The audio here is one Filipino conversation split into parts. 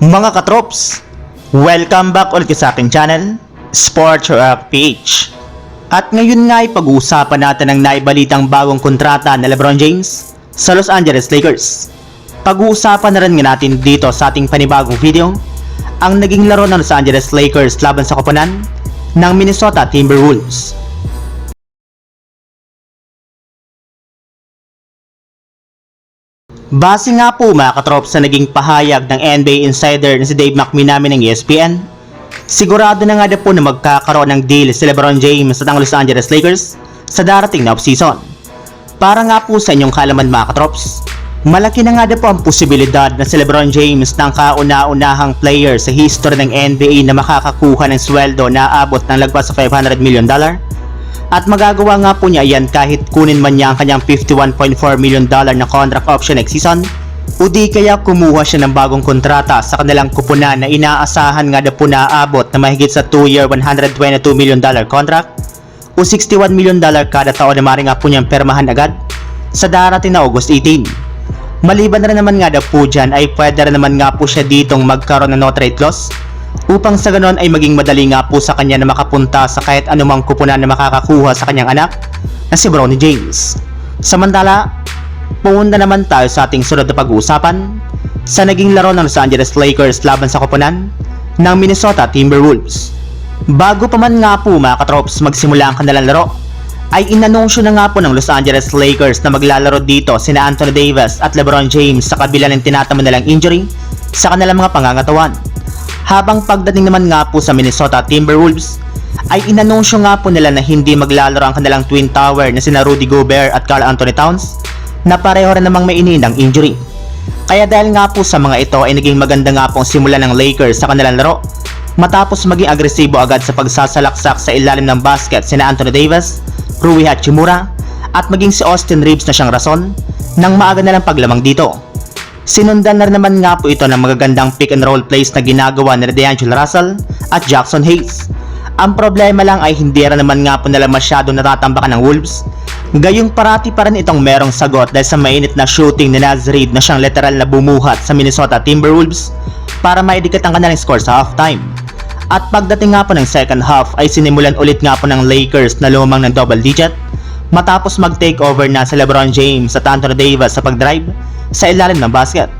Mga katrops, welcome back ulit sa aking channel, Sports Rock PH. At ngayon nga ay pag-uusapan natin ang naibalitang bagong kontrata na LeBron James sa Los Angeles Lakers. Pag-uusapan na rin nga natin dito sa ating panibagong video ang naging laro ng Los Angeles Lakers laban sa koponan ng Minnesota Timberwolves. Base nga po mga katrop sa naging pahayag ng NBA insider na si Dave McMenamin ng ESPN, sigurado na nga daw po na magkakaroon ng deal si LeBron James at ang Los Angeles Lakers sa darating na offseason. Para nga po sa inyong kalaman mga katrops, malaki na nga daw po ang posibilidad na si LeBron James ng kauna-unahang player sa history ng NBA na makakakuha ng sweldo na aabot ng lagpas sa 500 million dollar at magagawa nga po niya yan kahit kunin man niya ang kanyang 51.4 million dollar na contract option next season o di kaya kumuha siya ng bagong kontrata sa kanilang kupunan na inaasahan nga na po na aabot na mahigit sa 2-year 122 million dollar contract o 61 million dollar kada taon na maaaring nga po niyang permahan agad sa darating na August 18. Maliban na rin naman nga daw po dyan ay pwede rin naman nga po siya ditong magkaroon ng no trade clause upang sa ganon ay maging madali nga po sa kanya na makapunta sa kahit anumang kupunan na makakakuha sa kanyang anak na si Bronny James. Samantala, pumunta naman tayo sa ating sunod na pag-uusapan sa naging laro ng Los Angeles Lakers laban sa kupunan ng Minnesota Timberwolves. Bago pa man nga po mga katrops magsimula ang kanilang laro, ay inanunsyo na nga po ng Los Angeles Lakers na maglalaro dito sina Anthony Davis at LeBron James sa kabila ng tinatamo nilang injury sa kanilang mga pangangatawan. Habang pagdating naman nga po sa Minnesota Timberwolves, ay inanunsyo nga po nila na hindi maglalaro ang kanilang twin tower na sina Rudy Gobert at Carl Anthony Towns na pareho rin namang may iniindang injury. Kaya dahil nga po sa mga ito ay naging maganda nga po ang simula ng Lakers sa kanilang laro matapos maging agresibo agad sa pagsasalaksak sa ilalim ng basket sina Anthony Davis, Rui Hachimura at maging si Austin Reeves na siyang rason ng maaga na lang paglamang dito. Sinundan na naman nga po ito ng magagandang pick and roll plays na ginagawa ni D'Angelo Russell at Jackson Hayes. Ang problema lang ay hindi rin naman nga po nila masyado natatambakan ng Wolves. Gayong parati pa rin itong merong sagot dahil sa mainit na shooting ni Naz Reid na siyang literal na bumuhat sa Minnesota Timberwolves para maidikit ang kanilang score sa halftime. At pagdating nga po ng second half ay sinimulan ulit nga po ng Lakers na lumamang ng double digit matapos mag-take over na si LeBron James at Anthony Davis sa pag-drive sa ilalim ng basket.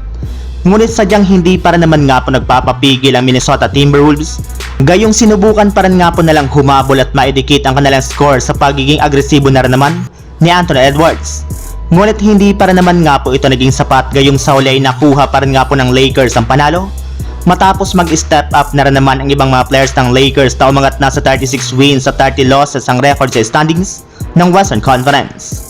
Ngunit sadyang hindi para naman nga po nagpapapigil ang Minnesota Timberwolves. Gayong sinubukan pa nga po nalang humabol at maidikit ang kanilang score sa pagiging agresibo na rin naman ni Anthony Edwards. Ngunit hindi pa rin naman nga po ito naging sapat gayong sa huli ay nakuha pa nga po ng Lakers ang panalo. Matapos mag-step up na rin naman ang ibang mga players ng Lakers na umangat na sa 36 wins at 30 losses ang record sa standings ng Western Conference.